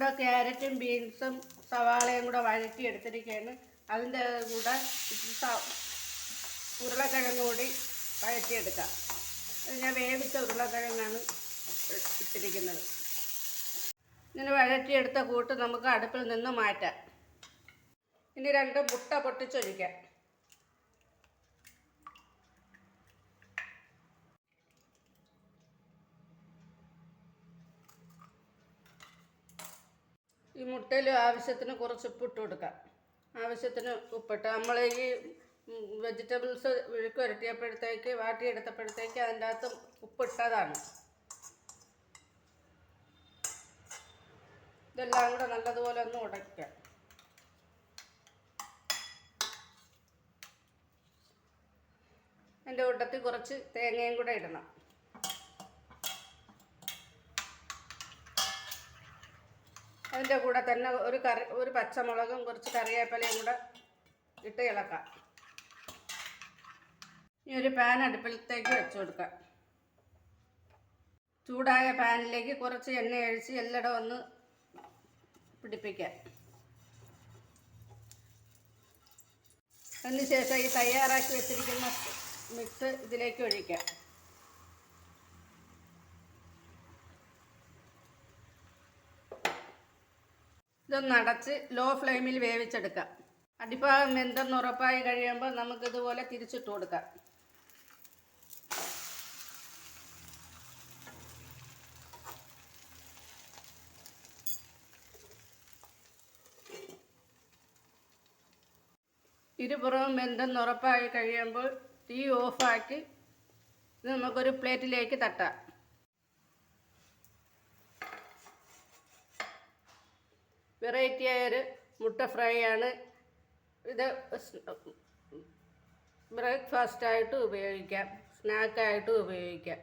ഞാനിവിടെ ക്യാരറ്റും ബീൻസും സവാളയും കൂടെ വഴറ്റി എടുത്തിരിക്കുകയാണ് അതിന്റെ കൂടെ ഉരുളക്കിഴങ്ങ് കൂടി വഴറ്റിയെടുക്കാം. ഞാൻ വേവിച്ച ഉരുളക്കിഴങ്ങാണ് ഇട്ടിരിക്കുന്നത്. ഇങ്ങനെ വഴറ്റിയെടുത്ത കൂട്ട് നമുക്ക് അടുപ്പിൽ നിന്ന് മാറ്റാം. ഇനി രണ്ട് മുട്ട പൊട്ടിച്ചൊഴിക്കാം. ഈ മുട്ടയിൽ ആവശ്യത്തിന് കുറച്ച് ഉപ്പിട്ട് കൊടുക്കാം. ആവശ്യത്തിന് ഉപ്പിട്ട് നമ്മൾ ഈ വെജിറ്റബിൾസ് വിഴുക്ക് വരട്ടിയപ്പോഴത്തേക്ക് വാട്ടിയെടുത്തപ്പോഴത്തേക്ക് അതിന്റെ അകത്ത് ഉപ്പിട്ടതാണ്. ഇതെല്ലാം കൂടെ നല്ലതുപോലെ ഒന്ന് ഉടയ്ക്കാം. അതിന്റെ കൂട്ടത്തിൽ കുറച്ച് തേങ്ങയും കൂടെ ഇടണം. അതിന്റെ കൂടെ തന്നെ ഒരു കറി ഒരു പച്ചമുളകും കുറച്ച് കറിവേപ്പിലയും കൂടെ ഇട്ട് ഇളക്കാം. ഇനി ഒരു പാൻ അടുപ്പിലത്തേക്ക് വെച്ച് കൊടുക്കാം. ചൂടായ പാനിലേക്ക് കുറച്ച് എണ്ണ ഒഴിച്ച് എല്ലടം ഒന്ന് പിടിപ്പിക്കാം. അതിനുശേഷം ഈ തയ്യാറാക്കി വെച്ചിരിക്കുന്ന മിക്സ് ഇതിലേക്ക് ഒഴിക്കാം. ഇതൊന്ന് അടച്ച് ലോ ഫ്ലെയിമിൽ വേവിച്ചെടുക്കാം. അടിഭാഗം വെന്തെന്ന് ഉറപ്പായി കഴിയുമ്പോൾ നമുക്കിതുപോലെ തിരിച്ചിട്ട് കൊടുക്കാം. ഇരുപുറവും വെന്തെന്ന് ഉറപ്പായി കഴിയുമ്പോൾ തീ ഓഫാക്കി ഇത് നമുക്കൊരു പ്ലേറ്റിലേക്ക് തട്ടാം. വെറൈറ്റി ആയൊരു മുട്ട ഫ്രൈ ആണ് ഇത് ബ്രേക്ക്ഫാസ്റ്റ് ആയിട്ട് ഉപയോഗിക്കാം. സ്നാക്കായിട്ടും ഉപയോഗിക്കാം.